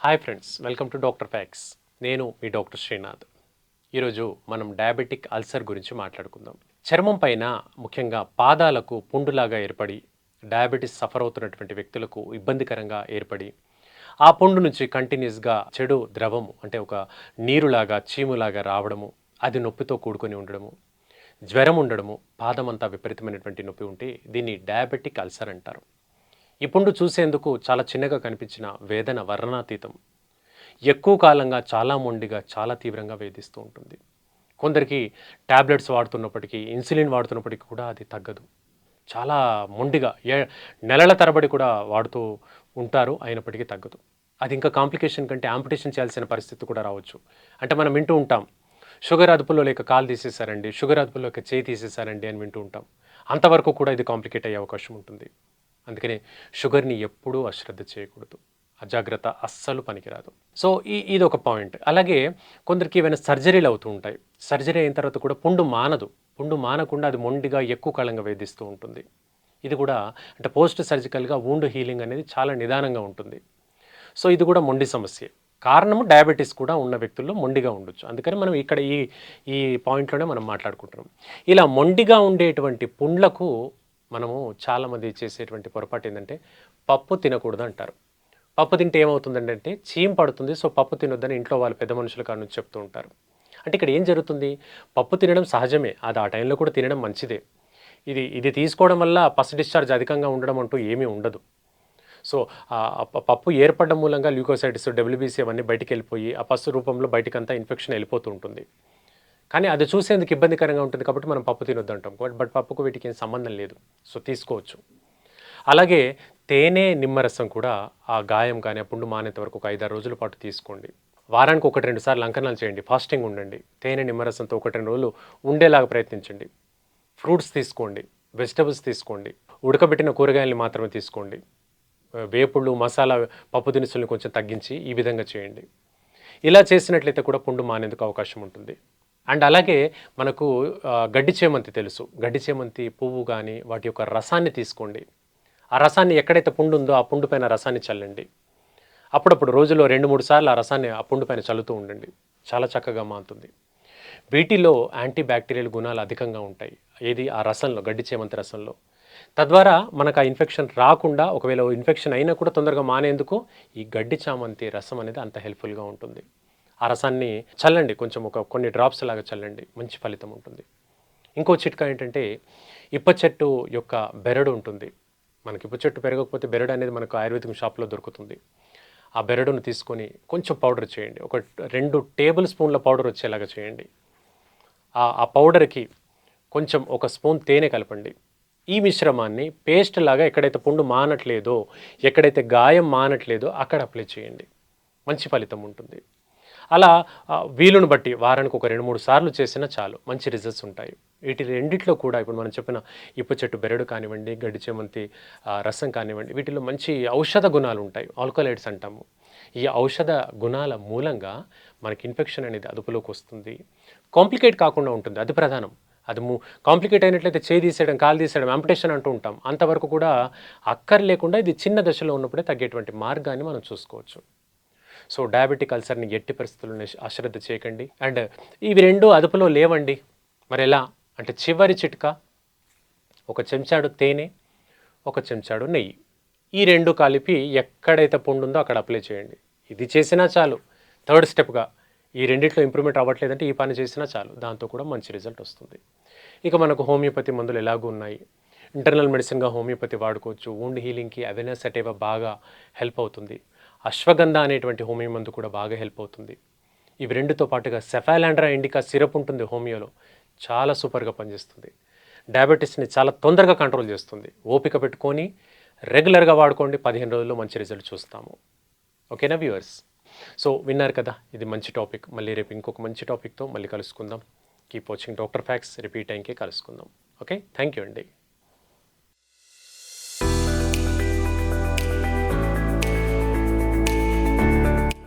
Hi friends welcome to Doctor Facts నేను మీ doctor Srinath. ఈరోజు మనం డయాబెటిక్ అల్సర్ గురించి మాట్లాడుకుందాం. చర్మం పైన ముఖ్యంగా పాదాలకు పుండులాగా ఏర్పడి డయాబెటీస్ సఫర్ అవుతున్నటువంటి వ్యక్తులకు ఇబ్బందికరంగా ఏర్పడి ఆ పుండు నుంచి కంటిన్యూస్గా చెడు ద్రవము అంటే ఒక నీరులాగా చీములాగా రావడము అది నొప్పితో కూడుకొని ఉండడము జ్వరం ఉండడము పాదం అంతా విపరీతమైనటువంటి నొప్పి ఉంటే దీన్ని డయాబెటిక్ అల్సర్ అంటారు. ఇప్పుడు చూసేందుకు చాలా చిన్నగా కనిపించిన వేదన వర్ణనాతీతం. ఎక్కువ కాలంగా చాలా మొండిగా చాలా తీవ్రంగా వేధిస్తూ ఉంటుంది. కొందరికి ట్యాబ్లెట్స్ వాడుతున్నప్పటికీ ఇన్సులిన్ వాడుతున్నప్పటికీ కూడా అది తగ్గదు. చాలా మొండిగా ఏ నెలల తరబడి కూడా వాడుతూ ఉంటారు అయినప్పటికీ తగ్గదు. అది ఇంకా కాంప్లికేషన్ కంటే ఆంపిటేషన్ చేయాల్సిన పరిస్థితి కూడా రావచ్చు. అంటే మనం వింటూ ఉంటాం షుగర్ అదుపులో లేక కాలు తీసేశారండి షుగర్ అదుపులో లేక చేయి తీసేశారండి అని వింటూ ఉంటాం. అంతవరకు కూడా ఇది కాంప్లికేట్ అయ్యే అవకాశం ఉంటుంది. అందుకనే షుగర్ని ఎప్పుడూ అశ్రద్ధ చేయకూడదు. అజాగ్రత్త అస్సలు పనికిరాదు. సో ఈ ఇది ఒక పాయింట్. అలాగే కొందరికి ఏమైనా సర్జరీలు అవుతూ ఉంటాయి. సర్జరీ అయిన తర్వాత కూడా పుండు మానదు. పుండు మానకుండా అది మొండిగా ఎక్కువ కాలంగా వేధిస్తూ ఉంటుంది. ఇది కూడా అంటే పోస్ట్ సర్జికల్గా వూండ్ హీలింగ్ అనేది చాలా నిదానంగా ఉంటుంది. సో ఇది కూడా మొండి సమస్య. కారణము డయాబెటీస్ కూడా ఉన్న వ్యక్తుల్లో మొండిగా ఉండొచ్చు. అందుకని మనం ఇక్కడ ఈ ఈ పాయింట్లోనే మనం మాట్లాడుకుంటున్నాం. ఇలా మొండిగా ఉండేటువంటి పుండ్లకు మనము చాలామంది చేసేటువంటి పొరపాటు ఏంటంటే పప్పు తినకూడదు అంటారు పప్పు తింటే ఏమవుతుందంటే చీమ్ పడుతుంది సో పప్పు తినొద్దని ఇంట్లో వాళ్ళు పెద్ద మనుషుల కాను నుంచి చెప్తూ ఉంటారు. అంటే ఇక్కడ ఏం జరుగుతుంది? పప్పు తినడం సహజమే అది ఆ టైంలో కూడా తినడం మంచిదే. ఇది ఇది తీసుకోవడం వల్ల పస్ డిశ్చార్జ్ అధికంగా ఉండడం అంటూ ఏమీ ఉండదు. సో పప్పు ఏర్పడడం మూలంగా ల్యూకోసైటిస్ డబ్ల్యూబీసీ అవన్నీ బయటికి వెళ్ళిపోయి ఆ పసు రూపంలో బయటికంతా ఇన్ఫెక్షన్ వెళ్ళిపోతూ ఉంటుంది. కానీ అది చూసేందుకు ఇబ్బందికరంగా ఉంటుంది కాబట్టి మనం పప్పు తినొద్దు అంటాం. బట్ పప్పుకు వీటికి ఏం సంబంధం లేదు. సో తీసుకోవచ్చు. అలాగే తేనె నిమ్మరసం కూడా ఆ గాయం కానీ ఆ పుండు మానేంత వరకు ఒక ఐదారు రోజుల పాటు తీసుకోండి. వారానికి ఒకటి రెండు సార్లు అంకనాలు చేయండి. ఫాస్టింగ్ ఉండండి. తేనె నిమ్మరసంతో ఒకటి రెండు రోజులు ఉండేలాగా ప్రయత్నించండి. ఫ్రూట్స్ తీసుకోండి. వెజిటబుల్స్ తీసుకోండి. ఉడకబెట్టిన కూరగాయల్ని మాత్రమే తీసుకోండి. వేపుళ్ళు మసాలా పప్పు దినుసులను కొంచెం తగ్గించి ఈ విధంగా చేయండి. ఇలా చేసినట్లయితే కూడా పుండు మానేందుకు అవకాశం ఉంటుంది. అండ్ అలాగే మనకు గడ్డి చేమంతి తెలుసు. గడ్డి చేమంతి పువ్వు కానీ వాటి యొక్క రసాన్ని తీసుకోండి. ఆ రసాన్ని ఎక్కడైతే పుండు ఉందో ఆ పుండు పైన రసాన్ని చల్లండి. అప్పుడప్పుడు రోజులో రెండు మూడు సార్లు ఆ రసాన్ని ఆ పుండు పైన చల్లుతూ ఉండండి. చాలా చక్కగా మారుతుంది. వీటిలో యాంటీ బ్యాక్టీరియల్ గుణాలు అధికంగా ఉంటాయి. ఏది? ఆ రసంలో గడ్డి చేమంతి రసంలో. తద్వారా మనకు ఆ ఇన్ఫెక్షన్ రాకుండా ఒకవేళ ఇన్ఫెక్షన్ అయినా కూడా తొందరగా మానేందుకు ఈ గడ్డి చామంతి రసం అనేది అంత హెల్ప్ఫుల్గా ఉంటుంది. ఆ రసాన్ని చల్లండి. కొంచెం ఒక కొన్ని డ్రాప్స్ లాగా చల్లండి. మంచి ఫలితం ఉంటుంది. ఇంకో చిట్కా ఏంటంటే ఇప్ప చెట్టు యొక్క బెరడు ఉంటుంది. మనకి ఇప్ప చెట్టు పెరగకపోతే బెరడు అనేది మనకు ఆయుర్వేదిక షాప్లో దొరుకుతుంది. ఆ బెరడును తీసుకొని కొంచెం పౌడర్ చేయండి. ఒక రెండు టేబుల్ స్పూన్ల పౌడర్ వచ్చేలాగా చేయండి. ఆ ఆ పౌడర్కి కొంచెం ఒక స్పూన్ తేనె కలపండి. ఈ మిశ్రమాన్ని పేస్ట్ లాగా ఎక్కడైతే పుండు మానట్లేదో ఎక్కడైతే గాయం మానట్లేదో అక్కడ అప్లై చేయండి. మంచి ఫలితం ఉంటుంది. అలా వీలును బట్టి వారానికి ఒక రెండు మూడు సార్లు చేసినా చాలు మంచి రిజల్ట్స్ ఉంటాయి. వీటి రెండిట్లో కూడా ఇప్పుడు మనం చెప్పిన ఇప్పు చెట్టు బెరడు కానివ్వండి గడ్డి చేమంతి రసం కానివ్వండి వీటిలో మంచి ఔషధ గుణాలు ఉంటాయి. ఆల్కలైడ్స్ అంటాము. ఈ ఔషధ గుణాల మూలంగా మనకి ఇన్ఫెక్షన్ అనేది అదుపులోకి వస్తుంది. కాంప్లికేట్ కాకుండా ఉంటుంది అది ప్రధానం. అది మూ కాంప్లికేట్ అయినట్లయితే చేయి తీసేయడం కాలు తీసేయడం అంపిటేషన్ అంటూ ఉంటాం. అంతవరకు కూడా అక్కర్ లేకుండా ఇది చిన్న దశలో ఉన్నప్పుడే తగ్గేటువంటి మార్గాన్ని మనం చూసుకోవచ్చు. సో డయాబెటిక్ అల్సర్ని ఎట్టి పరిస్థితుల్లో అశ్రద్ధ చేయకండి. అండ్ ఇవి రెండు అదుపులో లేవండి. మరి ఎలా? అంటే చివరి చిట్కా ఒక చెంచాడు తేనె ఒక చెంచాడు నెయ్యి. ఈ రెండు కలిపి ఎక్కడైతే పుండు ఉందో అక్కడ అప్లై చేయండి. ఇది చేసినా చాలు. థర్డ్ స్టెప్గా ఈ రెండిట్లో ఇంప్రూవ్మెంట్ అవ్వట్లేదంటే ఈ పని చేసినా చాలు. దాంతో కూడా మంచి రిజల్ట్ వస్తుంది. ఇక మనకు హోమియోపతి మందులు ఎలాగూ ఉన్నాయి? ఇంటర్నల్ మెడిసిన్గా హోమియోపతి వాడుకోవచ్చు. వూండ్ హీలింగ్కి అవేర్నెస్ అటేవా బాగా హెల్ప్ అవుతుంది. అశ్వగంధ అనేటువంటి హోమియో మందు కూడా బాగా హెల్ప్ అవుతుంది. ఇవి రెండుతో పాటుగా సెఫాలాండ్రా ఇండికా సిరప్ ఉంటుంది హోమియోలో చాలా సూపర్గా పనిచేస్తుంది. డయాబెటీస్ని చాలా తొందరగా కంట్రోల్ చేస్తుంది. ఓపిక పెట్టుకొని రెగ్యులర్గా వాడుకోండి పదిహేను రోజుల్లో మంచి రిజల్ట్ చూస్తాము. ఓకేనా వ్యూవర్స్? సో విన్నారు కదా ఇది మంచి టాపిక్. మళ్ళీ రేపు ఇంకొక మంచి టాపిక్తో మళ్ళీ కలుసుకుందాం. Keep watching Doctor Facts repeat టైంకే కలుసుకుందాం. ఓకే థ్యాంక్ యూ అండి.